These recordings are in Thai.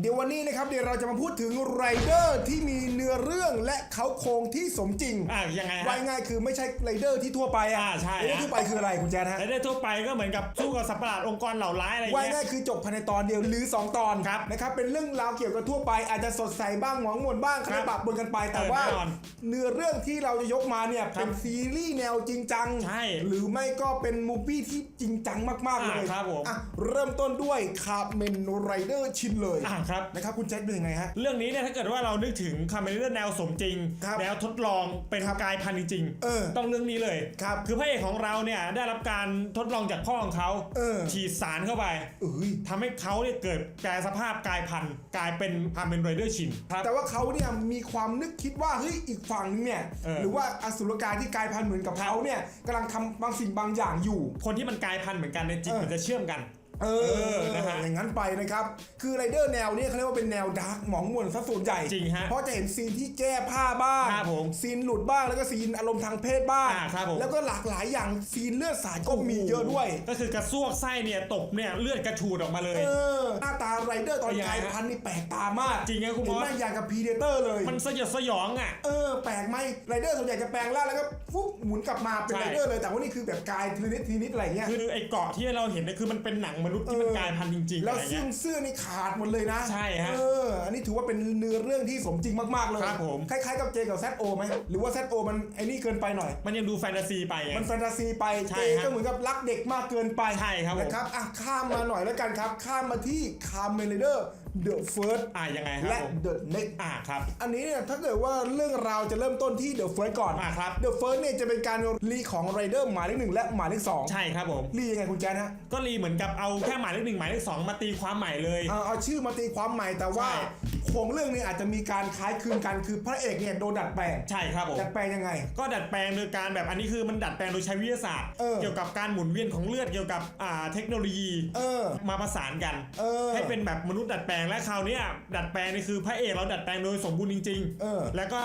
เดี๋ยววันนี้นะครับเดี๋ยวเราจะมาพูดถึงไรเดอร์ที่มีเนื้อเรื่องและเขาโครงที่สมจริงอะยังไงฮะ ว่ายง่ายคือไม่ใช่ไรเดอร์ที่ทั่วไปอะอ่าใช่ไรเดอร์ฮะทั่วไปคืออะไรคุณแจ๊ดฮะ รายได้ทั่วไปก็เหมือนกับสู้กับสัตว์ประหลาดองค์กรเหล่าร้ายอะไรว่ายเงี้ง่ายยคือจบภายในตอนเดียวหรือ 2 ตอนครับนะครับเป็นเรื่องราวเกี่ยวกับทั่วไปอาจจะสดใสบ้างหมองหมวนบ้างคครับณะปะปนกันไปแต่เออว่าแน่นอนเนื้อเรื่องที่เราจะยกมาเนี่ยครัเป็บนซีรีส์แนวจริงจัง ใช่หรือไม่ก็เป็นมูฟี่ที่จริงจังมากๆเลยอ่าครับผม อะเริ่มต้นด้วยคาเมนไรเดอร์ชินเลย อะครับนะครับคุณแจ๊ดเป็นยังไงฮะ เรื่องนี้เนี่ยถ้าเกิดว่าเรานึกถึงคาเมนเรื่องแนวสมจริง ครับแนวทดลองเป็นครับกายพันธุ์จริงๆเออต้องเรื่องนี้เลยครับคือพระเอกของเราเนี่ยได้รับการทดลองจากพ่อของเขาเออ ฉีดสารเข้าไปเอ้ยทำให้เขาเนี่ยเกิดแปลสภาพกายพันธุ์กลายเป็นคาเมนไรเดอร์ชินครับ แต่ว่าเขาเนี่ยมีความนึกคิดว่าเฮ้ยอีกฝั่งนึงเนี่ยเออ หรือว่าอสุรกายที่กลายพันธุ์เหมือนกับเขาเนี่ยกำลังทำบางสิ่งบางอย่างอยู่ คนที่มันกลายพันธุ์เหมือนกันในยจิตเออ มันจะเชื่อมกัน เอเออนะฮะอย่างนั้นไปนะครับ คือไรเดอร์แนวเนี้เขาเรียกว่าเป็นแนวดาร์กหมองมวนซะส่วนใหญ่จริงฮะเพราะจะเห็นซีนที่แก้ผ้าบ้างครับผมซีนหลุดบ้างแล้วก็ซีนอารมณ์ทางเพศบ้างอ่าครับผมแล้วก็หลากหลายอย่างซีนเลือดสาดก็มีเยอะด้วย ก็คือกระซวกไส้เนี่ยตกเนี่ยเลือดกระฉูดออกมาเลยเออหน้าตาไรเดอร์ตอนเป็นยังกไงลายฮะพันธุ์นี่แปลกตามาก จริงไงคุณเห็นบอไหสมอย่างกับพีเดเตอร์เลย มันสยดสยองอะเออแปลกไหมไรเดอร์ส่วนใหญ่จะแปลงร่างแล้วก็ฟุ๊บหมุนกลับมาเป็นใช่ไรเดอร์เลยแต่ว่านี่คือแบบกายทีนิดทีนิดอะไรเงี้ยคือไอ้เกาะที่เราเห็นเนี่ยคือมันเป็นหนังมนุษย์ที่มันเออกลายพันธุ์จริงๆแล้วอะไรซึ่เงี้งยเสื้อนี่ขาดหมดเลยนะ ใช่ฮะเอออันนี้ถือว่าเป็นเนื้อเรื่องที่สมจริงมากๆเลยครับผมคล้ายๆกับเจกับแซโอไหมหรือว่าแซโอมันไอ้นี่เกินไปหน่อย มันยังดูแฟนตาซีไปไงมันแฟนตาซีไปใช่เจฮะก็เหมือนกับรักเด็กมากเกินไปใช่ครับผมนะครับอะข้ามมาหน่อยแล้วกันครับ ข้ามมาที่คาร์เมเลเดอร์ เดอะเฟิร์สอ่ายังไงครับและ ผมเดอะเน็กอ่าครับ อันนี้เนี่ยถ้าเกิดว่าเรื่องราวจะเริ่มต้นที่เดอะเฟิร์สก่อน อ่าครับเดอะเฟิร์สเนี่ยจะเป็นการรีของไรเดอร์หมายเลขหนึ่งและหมายเลขสองใช่ครับผม รียังไงคุณแจ๊ดฮะก็รีเหมือนกับเอาแค่หมายเลขหนึ่งหมายเลขสองมาตีความใหม่เลย เอาเอาชื่อมาตีความใหม่แต่ว่าใช่ โครงเรื่องนี้อาจจะมีการคล้ายคลึงกันคือพระเอกเนี่ยโดนดัดแปลงใช่ครับผม ดัดแปลงยังไง ก็ดัดแปลงโดยการแบบอันนี้คือมันดัดแปลงโดยใช้วิทยาศาสตร์ เออ เกี่ยวกับการหมุนเวียนของเลือดเกี่ยวกับอ่าเทคโนโลยี เออ มาประสานกัน เออ ให้เป็นแบบมนุษย์ดัดแปลงและคราวเนี้ยดัดแปลงนี่คือพระเอกเราดัดแปลงโดยสมบูรณ์จริงเออแล้วก็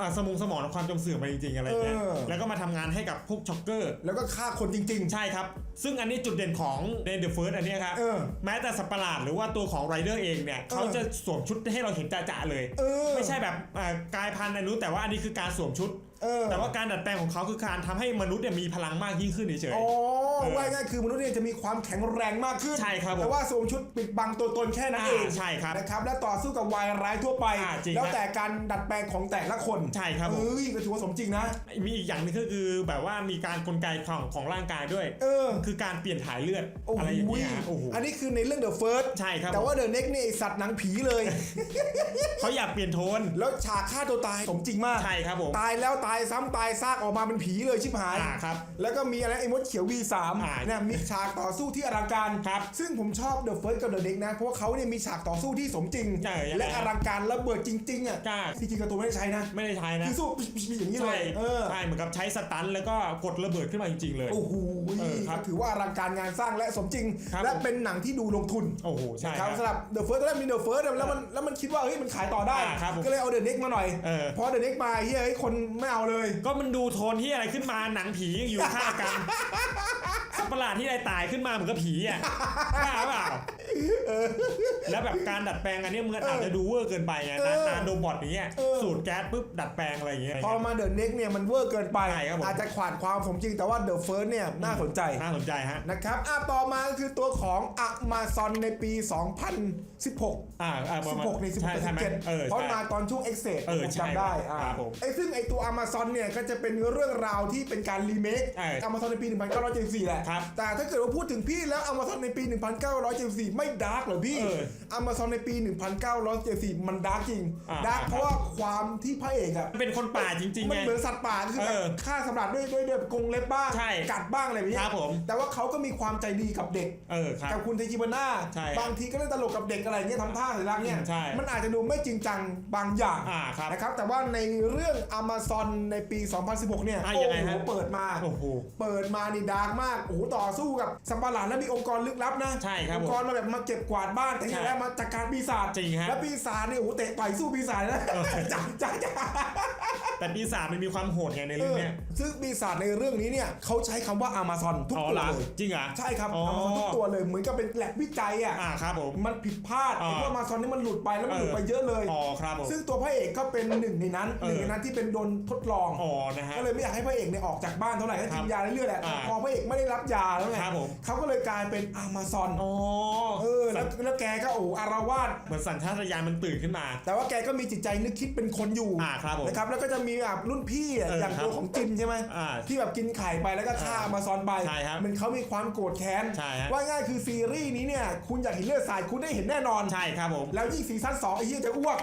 อ่าสมองสมองและความจำเสื่อมไปจริงๆอะไรเงี้ยเออแล้วก็มาทำงานให้กับพวกช็อกเกอร์ แล้วก็ฆ่าคนจริงใช่ครับ ซึ่งอันนี้จุดเด่นของใน The First อันเนี้ยครับเออแม้แต่สัตว์ประหลาดหรือว่าตัวของไรเดอร์เองเนี่ยเขาจะสวมชุดให้เราเห็นจ่าๆเลยเออไม่ใช่แบบอ่ากายพันธุ์อันนู้นแต่ว่าอันนี้คือการสวมชุดเออ แต่ว่าการดัดแปลงของเขาคือการทำให้มนุษย์เนี่ยมีพลังมากยิ่งขึ้นเฉๆยอ๋อเออว่าง่ายๆคือมนุษย์เนี่ยจะมีความแข็งแรงมากขึ้นใช่ครับผมแต่ว่าสวมชุดปิดบังตัวตนแค่นั้นเองอ่าใช่ครับนะครับและต่อสู้กับวายร้ายทั่วไปอ่าจริงแล้วฮะแต่การดัดแปลงของแต่ละคนใช่ครับผมเอ้ยก็ถือว่าสมจริงนะๆมีอีกอย่างหนึงก็คือแบบว่ามีการกลไกของของร่างกายด้วยเออคือการเปลี่ยนถ่ายเลือดโอ้โหอะไรอย่างเงี้ยโอ้โหอันนี้คือในเรื่อง The First ใช่ครับแต่ว่า The Next เนี่ยไอ้สัตว์หนังผีเลยเขาอยากเปลี่ยนโทนแล้วฉากฆ่าตัวตายสมจริงมากใช่ครับผมตายแล้วตายซ้ำตายซากออกมาเป็นผีเลยชิบหาย อ่าครับแล้วก็มีอะไรไอ้มดเขียว V3 อ่าเนี่ยมีฉากต่อสู้ที่อลังการครับซึ่งผมชอบ The First กับ The Next นะ เพราะว่าเขาเนี่ยมีฉากต่อสู้ที่สมจริง ใช่ยังไงและอลังการระเบิดจริงๆอะกล้าที่จริงกับตัวไม่ได้ใช้นะ ไม่ได้ใช้นะ คือสู้อย่างนี้เลใช่ยเออใช่เหมือนกับใช้สตันแล้วก็กดระเบิดขึ้นมาจริงๆเลย โอ้โหเออครับก็ถือว่าอลังการงานสร้างและสมจริง ครับ และเป็นหนังที่ดูลงทุน โอ้โหใช่นะคครัรับ บสำหรับ The First ตอนแรกมี The First แล้วมันแล้วมันคิดว่าเฮ้ยมันขายต่อได้ อ่าครับผมก็เลยเอา The Next มาหน่อย เออพอ The Next มาเฮ้ยคนไม่เอาเลย ก็มันดูโทนที่อะไรขึ้นมาหนังผีอยู่ข้างกันสัตว์ประหลาดที่อะไรตายขึ้นมาเหมือนกับผีอะบ้าเปล่าแล้วแบบการดัดแปลงอันเนี้ยมันอาจจะดูเวอร์เกินไปไงเออนาโนบอทอย่างเงี้ยเออสูตรแก๊สปุ๊บดัดแปลงอะไรอย่างเงี้ยพอมาเดอะเน็กเนี่ยมันเวอร์เกินไปใช่ครับผมอาจจะขาดความสมจริงแต่ว่าเดอะเฟิร์สเนี่ยน่าสนใจน่าสนใจฮะนะครับอะต่อมาก็คือตัวของอะมาซอนในปี 2016 อ่าอ่าประมาณ16ใน16ใช่ใช่ไหม17เออเพราะใช่มาตอนช่วงเอ็กเซดเออผมใช่จำได้อ่าครับผมไอ้ซึ่งไอ้ตัวอ m มาซอนเนี่ยก็จะเป็นเรื่องราวที่เป็นการรีเมคเอออ m มาซอนในปี 1974 แหละ ครับแต่ถ้าเกิดว่าพูดถึงพี่แล้วอ m มาซอนในปี 1974 ไม่ดาร์กเหรอพี่เอออ m มาซอนในปี 1974 มันดาร์กจริงอ่า ดาร์กครับเพราะว่าความที่พระเอกอะเป็นคนป่าจริงๆมันไง เหมือนสัตว์ป่าคือแบบเออฆ่าสัตว์ป่าด้วยด้วยด้วยกรงเล็บบ้างใช่กัดบ้างอะไรแบบนี้ครับผม แต่ว่าเขาก็มีความใจดีกับเด็ก เออครับ กับคุณเทจิบาน่าใช่บางทีก็เล่นตลกกับเด็กอะไรเงี้ยทำท่าสัญลักษณ์เนี่ย ใช่มันอาจจะดูไม่จริงจังบางอย่างอ่าครับนะครับ แต่ว่าในเรื่อง Amazon ในปี 2016 เนี่ยอะโอ้ยังไงโหฮะเปิดมา โอ้โห เปิดมานี่ดาร์กมาก โอ้โห ต่อสู้กับสัมปะหลาดแล้วมีองค์กรลึกลับนะใช่ครับองค์กรมาแบบมาเก็บกวาดบ้านแต่ที่ใช่แรกมาจัดการปีศาจจริงฮะแล้วปีศาจนี่โอ้โหเตะต่อยสู้ปีศาจนะจ้าจ้าจ้า แต่ปีศาจมันมีความโหดไงในเรื่องเนี้ยซึ่งปีศาจในเรื่องนี้เนี่ยเขาใช้คำว่าอามาซอนทุกอ๋อตัวเหรอเลย จริงเหรอ ใช่ครับอ๋ออามาซอนทุกตัวเลยเหมือนกับเป็นแลบวิจัยอะ อ่าครับผม มันผิดพลาดอ่าไอ้พวกอามาซอนนี่มันหลุดไปแล้วมันหลุดเออไปเยอะเลย อ๋อครับผม ซึ่งตัวพระเอกก็เป็นหนึ่งในนั้นเออ หนึ่งในนั้นที่เป็นโดนทดลอง อ๋อนะฮะ ก็เลยไม่อยากให้พระเอกเนี่ยออกจากบ้านเท่าไหร่ก็กินยาเรื่อยๆแหละอ่าพอพระเอกไม่ได้รับยาแล้วไงครับผม เขาก็เลยกลายเป็นอามาซอนอ๋อเออแล้วแล้วแกก็โอ้โหอารวาส เหมือนสัญชาตญาณมันตื่นขึ้นมา แต่ว่าแกก็มีจิตใจนึกคิดเป็นคนอยู่อ่าครับผมนะครับแล้วก็จะมีแบบรุ่นพี่อะเอออย่างครับตัวของจินใช่ไหมอ่าที่แบบกินไข่ไปแล้วก็ฆ่าอามาซอนไปใช่ครับมันเขามีความโกรธแค้นใช่ฮะ ว่าง่ายคือซีรีส์นี้เนี่ย คุณอยากเห็นเลือดสาดคุณได้เห็นแน่นอน ใช่ครับผม แล้วยิ่งซีซั่นสองไอ้เหี้ยจะอ้วก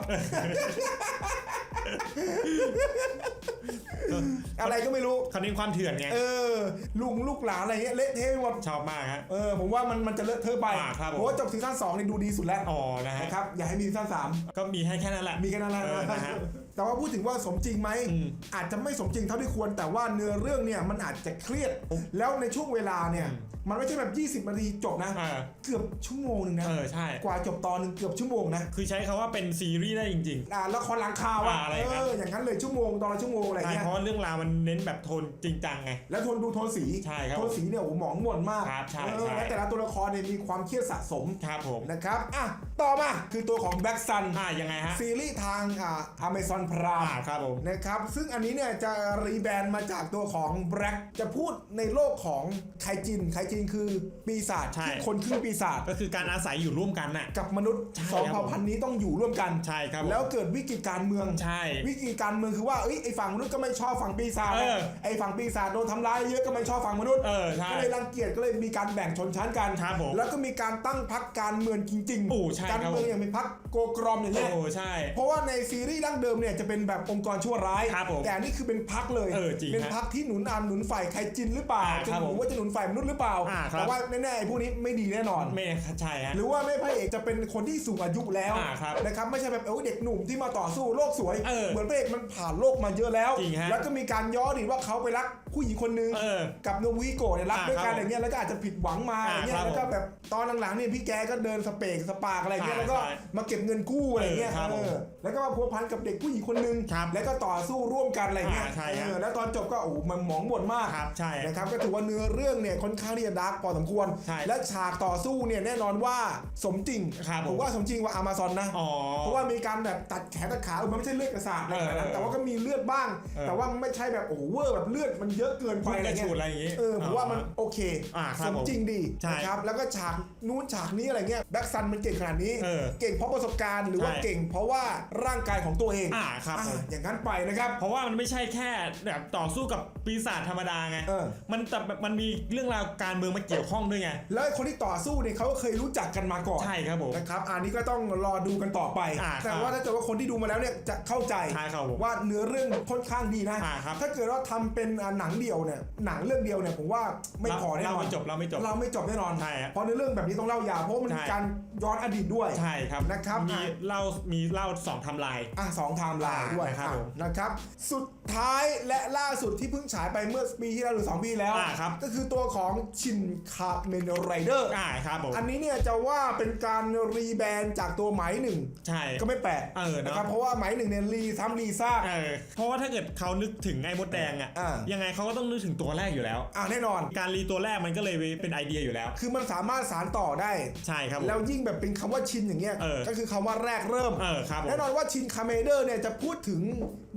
อะไรก็ไม่รู้เขาเน้นความเถื่อนไง เออลุงลูกหลานอะไรเงี้ยเละเทะไปหมดชอบมากฮะ เออผมว่ามันมันจะเลอะเทอะไปอ่าครับผมเพราะว่าจบซีซั่นสองนี่ดูดีสุดแล้วอ๋อนะฮะ นะครับอย่าให้มีซีซั่นสามก็มีให้แค่นั้นแหละ มีแค่นั้นแหละเออนะฮะแต่ว่าพูดถึงว่าสมจริงไหมอืมอาจจะไม่สมจริงเท่าที่ควรแต่ว่าเนื้อเรื่องเนี่ยมันอาจจะเครียด แล้วในช่วงเวลาเนี่ยอื มมันไม่ใช่แบบ 20นาทีจบนะเออเกือบชั่วโมงหนึ่งนะ เออใช่ กว่าจบตอนหนึ่งเกือบชั่วโมงนะคือใช้คาว่าเป็นซีรีส์ได้จริง อ่าละครหลังข่าวอะอ่าอะไรเอครับออย่างนั้นเลยชั่วโมงตอนละชั่วโมงอะไรๆใช่เงี้ยเพราะว่าเรื่องราวมันเน้นแบบโทนจริงจังไง แล้วทนดูโทนสีใช่ครับโทนสีเนี่ยโอ้โหหมองหม่นมากครับใช่เออใช่ และแต่ละตัวละครเนี่ยมีความเครียดสะสมครับผมนะครับอะต่อมาคือตัวของ Black Sun อ่ายังไงฮะซีรีส์ทางอ่า Amazon Prime อ่าครับผม นะครับ ซึ่งอันนี้เนี่ยจะรีแบรนด์มาจากตัวของ Black จะพูดในโลกของไคจิน ไคจินคือปีศาจใช่ที่คนครึ่งปีศาจก็คือการอาศัยอยู่ร่วมกันน่ะ กับมนุษย์ใช่สองครับเผ่าพันธุ์นี้ต้องอยู่ร่วมกันใช่ครับผมแล้วเกิดวิกฤตการเมืองใช่วิกฤตการเมืองคือว่าเอ้ยไอฝั่งมนุษย์ก็ไม่ชอบฝั่งปีศาจเออไอฝั่งปีศาจโดนทำร้ายเยอะก็ไม่ชอบฝั่งมนุษย์เออใช่ก็เลยรังเกียจก็เลยมีการแบ่งชนชั้นกันครับผมแล้วก็มีการตั้งพรรคการเมืองจริงโอ้ใช่การครับเมืองอย่างเป็นพรรคโกกรอมอย่างเงี้ย โอ้ใช่ เพราะว่าในซีรีส์ดั้งเดิมเนี่ยจะเป็นแบบองค์กรชั่วร้าย ครับผมแต่อันนี้คือเป็นพรรคเลยเออจริงเป็นฮะพรรคที่หนุนอานหนุนฝ่ายใครจินหรือเปล่าอ่าจะครับหนุผนมว่าจะหนุนฝ่ายมนุษย์หรือเปล่าอ่าครับ แต่ว่าแน่ๆไอ้พวกนี้ไม่ดีแน่นอน ไม่ใช่ฮะ หรือว่าแม่พระเอกจะเป็นคนที่สูงอายุแล้วอ่าครับนะครับไม่ใช่แบบเออเด็กหนุ่มที่มาต่อสู้โลกสวยเออเหมือนพระเอกมันผ่านโลกมาเยอะแล้ว จริงฮะแล้วก็มีการย้อนอีกว่าเขาไปรัก ผู้หญิงคนนึงเออกับโนวิโกะเนี่ยรักอ่าด้วยกันครับอย่างเงี้ยแล้วก็อาจจะผิดหวังมาอ่าอย่างเงี้ยครับแล้วก็แบบตอนหลังๆเนี่ยพี่แกก็เดินสเปกสปากอะไรอย่างเงี้ยอ่าแล้วก็ใช่มาเก็บเงินกู้อะไรอย่างเงี้ยเออครับเออแล้วก็มาพัวพันกับเด็กผู้หญิงคนนึงครับแล้วก็ต่อสู้ร่วมกันอะไรเงี้ยอ่าใช่เอฮะอแล้วตอนจบก็โอ้โหมันหมองหมดมากครับใช่นะครับก็ถือว่าเนื้อเรื่องเนี่ยค่อนข้างที่จะดาร์กพอสมควรใช่และฉากต่อสู้เนี่ยแน่นอนว่าสมจริงครับผมผมว่าสมจริงกว่าอามาซอนนะอ๋อเพราะว่ามีการแบบตัดแขนตัดขาเออมันไม่ใช่เลือดกระสาดอะไรแบบนั้นเออแต่ว่าก็มีเลือดบ้างเออแต่ว่าไม่ใช่แบบโอ้โหเวอร์แบบเลือดมันเยอะเกินไปพุ่งอะไรกระเงี้ฉูดยอะไรอย่างงี้เออผมว่ามันโอเคอ่าครัสบมผมจริงดีใช่นะครับแล้วก็ฉากนู้นฉากนี้อะไรเงี้ยแบ็กซันมันเก่งขนาดนี้เออเก่งเพราะประสบการณ์หรือว่าใช่เก่ง เพราะว่าร่างกายของตัวเองอ่าครับอ่าผมอย่างนั้นไปนะครับ เพราะว่ามันไม่ใช่แค่แบบต่อสู้กับปีศาจธรรมดาไงเออมันแต่มันมีเรื่องราวการเมืองมาเกี่ยวข้องด้วยไงแล้วไอ้คนที่ต่อสู้เนี่ยเขาก็เคยรู้จักกันมาก่อนใช่ครับผมนะครับอันนี้ก็ต้องรอดูกันต่อไปอ่าแต่ครับว่าถ้าเกิดว่าคนที่ดูมาแล้วเนี่ยจะเข้าใจใช่ครับผมว่าเนื้อเรื่องค่อนข้างดีนะอ่าครับถ้าเกิดว่าทำเป็นอ่าหนังเดียวเนี่ยหนังเรื่องเดียวเนี่ยผมว่าไม่พอแน่นอนเราไม่จบเราไม่จบเราไม่จบแน่นอน ใช่ฮะเพราะในเรื่องแบบนี้ต้องเล่ายาวเพราะมันมีใช่การย้อนอดีตด้วย ใช่ครับนะครับมีอะเล่ามีเล่าสองไทำลายอะสองไทม์ไลน์อ่าด้วยนะครับอะผมนะครับ สุดท้ายและล่าสุดที่เพิ่งฉายไปเมื่อปีที่แล้วหรือ2ปีแล้วอ่าครับก็คือตัวของชินคาเมนไรเดอร์อ่าครับผมอันนี้เนี่ยจะว่าเป็นการรีแบรนด์จากตัวหมายหนึ่งใช่ก็ไม่แปลกเออเนอะนะครับเพราะว่าหมายหนึ่งเนี่ยรีซ้ำรีซากเออเพราะว่าถ้าเกิดเขานึกถึงไอ้มดแดงอะอ่ายังไงเขาก็ต้องนึกถึงตัวแรกอยู่แล้ว อ่าแน่นอน การรีตัวแรกมันก็เลยเป็นไอเดียอยู่แล้ว คือมันสามารถสารต่อได้ ใช่ครับผม แล้วยิ่งแบบเป็นคำว่าชินอย่างเงี้ย เออ ก็คือคำว่าแรกเริ่ม เออครับผม แน่นอนว่าชินคาเมเดอร์เนี่ยจะพูดถึง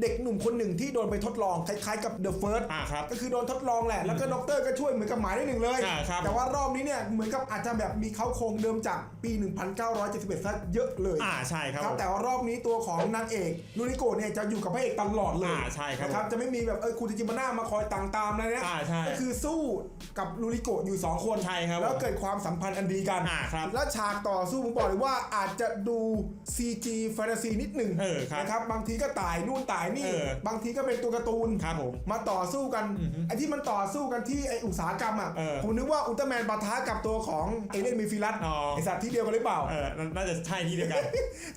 เด็กหนุ่มคนหนึ่งที่โดนไปทดลองคล้ายๆกับ The First อ่าครับ ก็คือโดนทดลองแหละ แล้วก็ด็อกเตอร์ก็ช่วยเหมือนกับหมายได้หนึ่งเลย อ่าครับ แต่ว่ารอบนี้เนี่ยเหมือนกับอาจจะแบบมีเขาโครงเดิมจากปี 1971ซะเยอะเลย อ่าใช่ครับครับผม แต่ว่ารอบนี้ตัวของนางเอกลูนิโกะเนี่ยจะอยู่กับพระเอกตลอดเลยอ่าใช่ครับนะครับจะไม่มีแบบเออคุณจิมาน่ามาคอยต่างตามอะไรเนี่ยอ่าใช่ก็คือสู้กับลูริโกะอยู่2คนใช่ครับแล้วเกิดความสัมพันธ์อันดีกันอ่าครับแล้วฉากต่อต่อสู้ผมบอกเลยว่าอาจจะดู CG แฟนตาซีนิดหนึ่งเออครับนะครับบางทีก็ตายนู่นตายนี่เออบางทีก็เป็นตัวการ์ตูนครับผมมาต่อสู้กันอือฮึไอ้ที่มันต่อสู้กันที่ไอ้อุตสาหกรรมอะเออผมนึกว่าอุลตร้าแมนปะทะกับตัวของเอเลนมิฟิลัสอ๋อไอสัตว์ที่เดียวกันหรือเปล่าเออน่าจะใช่ที่เดียวกัน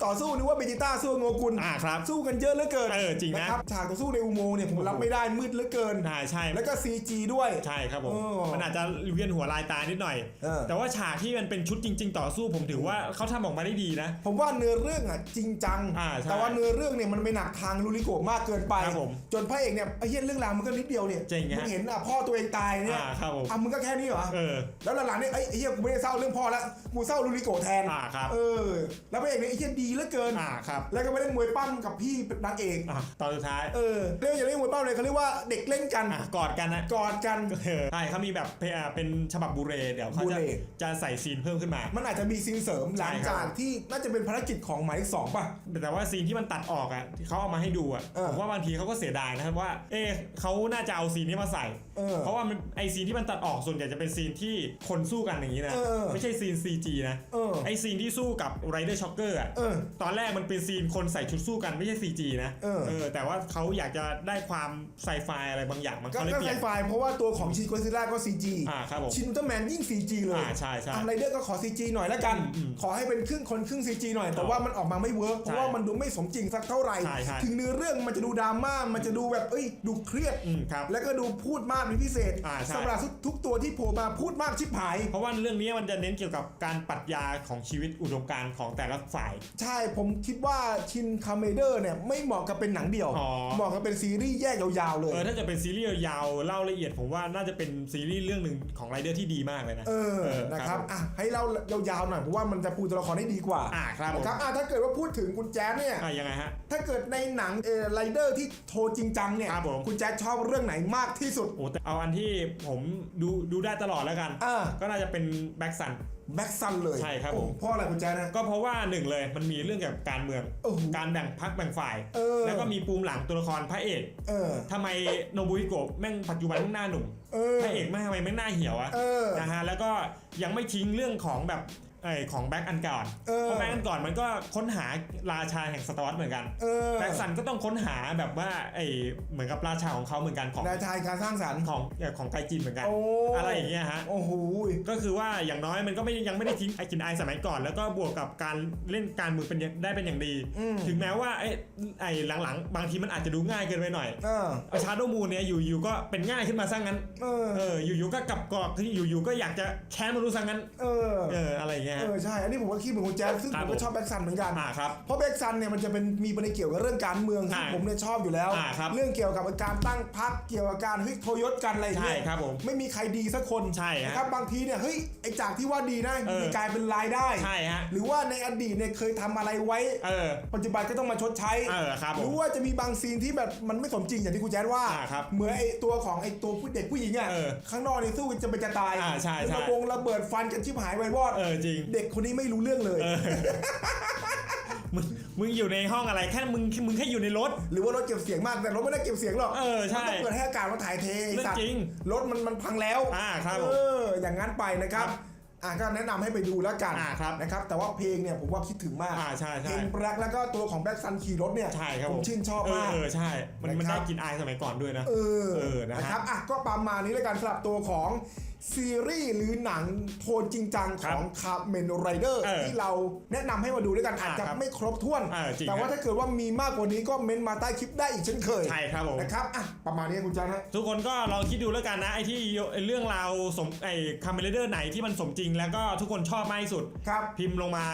ต่อสู้นึกว่าเบจิต้าสู้กับโงกุลอ่าครับสู้กันเยอะเหลือเกินเออจริงนะครับฉากต่อสู้ในอุโมงค์เนี่ยผมรับไม่ได้มืดเหลือเกินอ่าใช่แล้วก็ CG ด้วย ใช่ครับผมเออมันอาจจะเวียนหัวลายตานิดหน่อยเออแต่ว่าฉากที่มันเป็นชุดจริง ๆ ต่อสู้ผมถือว่าเขาทำออกมาได้ดีนะ ผมว่าเนื้อเรื่องอะจริงจังอ่าใช่แต่ว่าเนื้อเรื่องเนี่ยมันไม่หนักทางลูริโกะมากเกินไปครับผมจนพระเอกเนี่ยไอ้เหี้ยเรื่องราวมันก็นิดเดียวเนี่ยจริงฮะมึงเห็นอะพ่อตัวเองตายเนี่ยอ่าครับผมอะมึงก็แค่นี้เหรอเออแล้วหลังๆเนี่ยไอ้ไอ้เหี้ยกูไม่ได้เศร้าเรื่องพ่อแล้วกูเศร้าลูริโกะแทนอ่าครับเออแล้วพระเอกเนี่ยไอ้เหี้ยดีเหลือเกินอ่าครับแล้วก็ไปเล่นมวยปั้มกับพี่นางเอกอ่าตอนสุดท้ายเออเรียกว่าอย่าเรียกมวยปั้มเลยเขาเรียกว่าเด็กเล่นกันอะกอดกันนะกอดกันเออใช่เขามีแบบเพอ่าเป็นฉบับบูเรเดี๋ยวเขาจะบูเร จะใส่ซีนเพิ่มขึ้นมา มันอาจจะมีซีนเสริมหลังใช่ครับจากที่น่าจะเป็นภารกิจของหมายเลขสองป่ะ แต่ว่าซีนที่มันตัดออกอะที่เขาเอามาให้ดูอะเออผมว่าบางทีเขาก็เสียดายนะครับว่า เอ๊ะเขาน่าจะเอาซีนนี้มาใส่ เออเพราะว่ามันไอซีนที่มันตัดออกส่วนใหญ่จะเป็นซีนที่คนสู้กันอย่างนี้นะ เออไม่ใช่ซีน CG นะเออไอซีนที่สู้กับไรเดอร์ช็อกเกอร์อะเออตอนแรกมันเป็นซีนคนใส่ชุดสู้กันไม่ใช่ CG นะเออ แต่ว่าเขาอยากจะได้ความไซไฟอะไรบางอย่างมันก็เขาเลยก็เปไซลี่ยน ไฟเพราะว่าตัวของชินโกซิล่าก็ CG อ่าครับผมชินอุลตร้าแมนยิ่ง CG เลยอ่าใช่ใช่อะไรเดอร์ก็ขอ CG หน่อยละกันอืมอืมขอให้เป็นครึ่งคนครึ่ง CG หน่อย แต่ว่ามันออกมาไม่เวิร์กเพราะว่ามันดูไม่สมจริงสักเท่าไหร่ ใช่ใช่ ถึงเนื้อเรื่องมันจะดูดราม่ามันจะดูแบบเอ้ยดูเครียด อืมครับ แล้วก็ดูพูดมากเป็นพิเศษอ่าใช่ สำหรับทุกตัวที่โผล่มาพูดมากชิบหาย เพราะว่าเรื่องนี้มันจะเน้นเกี่ยวกับการปรัชญาของชีวิตอุดมการณ์ของแต่ละฝ่าย ใช่ผมคิดว่าชินคาเมเดอร์เนี่ยไม่เหมาะกับเป็นหนังเดี่ยว อ๋อ เหมาะกับเป็นซีรีส์แยกยาวๆเลย เออถ้าจะเป็นซีรีส์ยาวๆเล่าละเอียดผมว่าน่าจะเป็นซีรีส์เรื่องหนึ่งของไรเดอร์ที่ดีมากเลยนะ เออเออนะครับครับอะให้เล่ายาวๆหน่อยเพราะว่ามันจะปูตัวละครได้ดีกว่าอ่าครับผมนะครับอะถ้าเกิดว่าพูดถึงคุณแจ๊ดเนี่ยอ่ายังไงฮะถ้าเกิดในหนังเออไรเดอร์ที่โทรจริงจังเนี่ยครับผมคุณแจ๊ดชอบเรื่องไหนมากที่สุดโอ้แต่เอาอันที่ผมดูดูได้ตลอดแล้วกันอ่าก็น่าจะเป็นแบ็กซัน แบ็กซันเลยใช่ครับโอ้ผมเพราะอะไรคุณแจ๊ดนะ ก็เพราะว่าหนึ่งเลยมันมีเรื่องเกี่ยวกับการเมือง โอ้โหการแบ่งพักแบ่งฝ่าย เออ แล้วก็มีปูมหลังตัวละครพระเอกเออ ทำไมโนบุฮิโกะแม่งปัจจุบันแม่งหน้าหนุ่มเออพระเอกแม่งทำไมแม่งหน้าเหี่ยวอะเออ นะฮะแล้วก็ยังไม่ทิ้งเรื่องของแบบ ไอ้ของแบ็กอันก่อนเออ เพราะแบ็กอันก่อนมันก็ค้นหาราชาแห่งสตอร์เหมือนกันเออแบ็กซันก็ต้องค้นหาแบบว่าไอ้เหมือนกับราชาของเขาเหมือนกันของนายชายการสร้างสรรค์ของเอ่อของไกจินเหมือนกัน โอ้อะไรอย่างเงี้ยฮะ โอ้โหก็คือว่าอย่างน้อยมันก็ไม่ยังไม่ได้ทิ้งไอกินไอสมัยก่อน แล้วก็บวกกับการเล่นการเมืองเป็นอย่างได้เป็นอย่างดี อืมถึงแม้ว่าไอ้ไอ้หลังๆ บางทีมันอาจจะดูง่ายเกินไปหน่อยเออชาร์โดมูนเนี่ยอยู่ๆก็เป็นง่ายขึ้นมาซะงั้นเออเอออยู่ๆก็กลับกรอกอยู่ๆก็อยากจะแค้นมนุษย์ซะงั้นเออ เอออะไรอย่างเงี้ยเอฮะอใช่ อันนี้ผมก็คิดเหมือนคุณแจ๊ดซึ่งคผรับมก็ชอบแบ็กซันเหมือนกัน อ่าครับเพราะแบ็กซันเนี่ยมันจะเป็นมีประเด็นเกี่ยวกับเรื่องการเมืองซึ่งอ่าผมเนี่ยชอบอยู่แล้ว อ่าครับเรื่องเกี่ยวกับการตั้งพรรคเกี่ยวกับการเฮ้ยโทยศกันอะไรอย่างใช่เงี้ยครับผมไม่มีใครดีสักคนใช่ฮะนะครับบางทีเนี่ยเฮ้ยไอจากที่ว่าดีนะเออมีกลายเป็นรายได้ ใช่ฮะหรือว่าในอดีตเนี่ยเคยทำอะไรไว้ เออ ปัจจุบันก็ต้องมาชดใช้เออครับหผรืมอว่าจะมีบางซีนที่แบบมันไม่สมจริงอย่างที่คุณแจ๊ดว่า อ่าครับเหมือนไอตัวของไอตัวผู้เด็กผู้หญิงอะเออข้างนอกเนี่ยสู้จะเป็นจะตายอ่าใช่ใช่ ระบงระเบิดฟันกันชิบหายไวายวอด เออจริงเด็กคนนี้ไม่รู้เรื่องเลยเออมึงมึงอยู่ในห้องอะไรแค่มึงมึงแค่อยู่ในรถ หรือว่ารถเก็บเสียงมากแต่รถไม่ได้เก็บเสียงหรอกเออใช่มันต้องเปิดให้อากาศมาถ่ายเทไอ้เรื่องสัตว์จริงรถมันมันพังแล้วอ่าครับผมเอออย่างนั้นไปนะครับครับอะก็แนะนำให้ไปดูแล้วกันอ่าครับนะครับแต่ว่าเพลงเนี่ยผมว่าคิดถึงมากอ่าใช่เพใช่ลงแบล็กแล้วก็ตัวของแบล็กซันขี่รถเนี่ยใช่ครับผผมมชื่นชอบมากเออเออใช่ มันมันนะครับได้กินไอายสมัยก่อนด้วยนะ เออเออนะฮะนะครับอะก็ประมาณนี้แล้วกันสำหรับตัวของ ซีรีส์หรือหนังโทนจริงจังคขรับองคาเมนไรเดอร์เออที่เราแนะนำให้มาดูด้วยกันอาจจะอ่าครับไม่ครบถ้วนเออจริงแต่ว่าฮะถ้าเกิดว่ามีมากกว่านี้ก็เม้นมาใต้คลิปได้อีกเช่นเคย ใช่ครับผมนะครับอะประมาณนี้คุณจันฮะทุกคนก็ลองคิดดูแล้วกันนะไอ้ที่ไอ้เรื่องราวสมไอ้คาเมเลเดอร์ไหนที่มันสมจริง แล้วก็ทุกคนชอบมากที่สุดครับพิมพ์ลงมา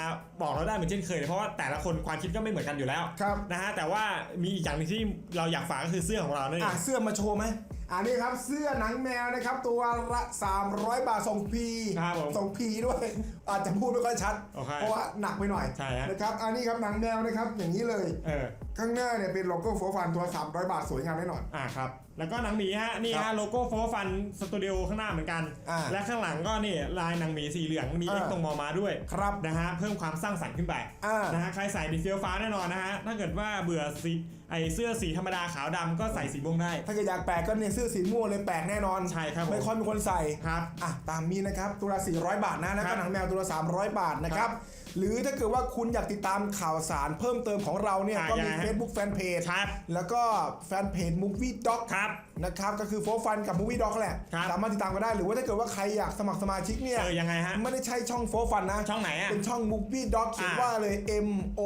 บอกเราได้เหมือนเช่นเคยเพราะว่าแต่ละคนความคิดก็ไม่เหมือนกันอยู่แล้วครับนะฮะแต่ว่ามีอีกอย่างหนึงที่เราอยากฝากก็คือเสื้อของเรานั่นเออะงเสื้อมาโชว์ไหม อันนี้ครับเสื้อหนังแมวนะครับ ตัวละ 300 บาทส่งพีครับผมส่งพีด้วย อาจจะพูดไม่ค่อยชัด โอเคเพราะว่าหนักไปหน่อยใช่ฮะ นะครับอันนี้ครับหนังแมวนะครับอย่างนี้เลย เออ ข้างหน้าเนี่ยเป็นโลโก้โฟฟันตัว 300 บาทสวยงามแน่นอน อ่าครับ แล้วก็หนังหมีฮะ นี่ครัฮะบโลโก้โฟฟันสตูดิโอข้างหน้าเหมือนกัน อ่าและข้างหลังก็นี่ลายหนังหมีสีเหลืองมีอ่าเอ็กตรงมอมาด้วยครับนะฮะเพิ่มความสร้างสรรค์ขึ้นไปอ่านะฮะใครใส่ดีเฟียฟ้าแน่นอนนะฮะถ้าเกิดว่าเบื่อสี ไอเสื้อสีธรรมดาขาวดำก็ใส่สีม่วงได้ ถ้าเกิดอยากแปลกก็เนี่ยเสื้อสีม่วงเลยแปลกแน่นอนใช่ครับผม ไม่ค่อยมีคนใส่ ครับ อะ ตามนี้นะครับ ตัวละ400 บาทนะ แล้วครัก็บหนังแมวตัวละ300 บาทนะครับ หรือถ้าเกิดว่าคุณอยากติดตามข่าวสารเพิ่มเติมของเราเนี่ยอะก็มียังไงฮะ Facebook Fanpage ครับแล้วก็แฟนเพจ Movie Doc ครับนะครับก็คือโฟฟันกับ Movie Doc แหละครับสามารถติดตามกันได้หรือว่าถ้าเกิดว่าใครอยากสมัครสมาชิกเนี่ยเออยังไงฮะไม่ได้ใช่ช่องโฟฟันนะ ช่องไหนอะเป็นช่อง Movie Doc เขียนว่าเลย M O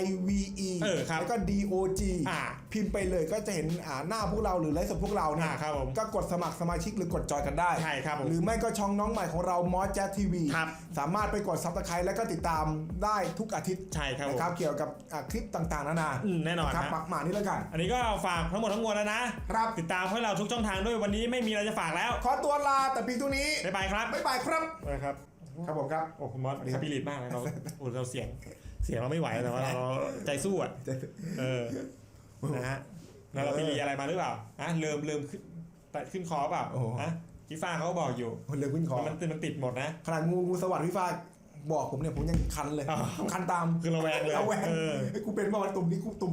I V E เออครับแล้วก็ D O G อ่า พิมพ์ไปเลยก็จะเห็นอ่าหน้าพวกเราหรือไลฟ์สดพวกเราเนี่ยอ่าครับผมก็กดสมัครสมาชิกหรือกดจอยกันได้ใช่ครับผมหรือไม่ก็ช่องน้องใหม่ของเรามอสแจ๊ทีวีครับสามารถไปกดซับสไครต์แล้วก็ติดตามได้ทุกอาทิตย์ใช่ครับผม นะครับเกี่ยวกับอ่าคลิปต่างๆนานาอืมแน่นอนครับฮะ ปักหมานี่แล้วกัน อันนี้ก็ฝากทั้งหมดทั้งมวลแล้วนะ ครับ ติดตามให้เราทุกช่องทางด้วยวันนี้ไม่มีอะไรจะฝากแล้วขอตัวลาแต่เพียงเท่านี้บ๊ายบายครับบ๊ายบายครับบ๊ายบายครับ ครับผมครับ โอ้คุณมอสสวัสดีสครับปิริตมากเลยเราโอ้เราเสียง เสียงเราไม่ไหวแต่ว่าเราใจสู้อะ เออ นะฮะแล้วเราไปรีอะไรมาหรือเปล่าฮะเริ่มเริ่มขึ้นแต่ขึ้นคอเปล่าโอ้โหฮะพี่ฟ้าเขาก็บอกอยู่คนเลือกวิ่งคอมันมันติดหมดนะขนาดงูงูสวัสดิ์พี่ฟ้าบอกผมเนี่ยผมยังคันเลยอ้าวคันตามคือระแวงเลยเอาแหวงเออไอ้กูเป็นเมื่อวันตุ่มนี้กูตุ่ม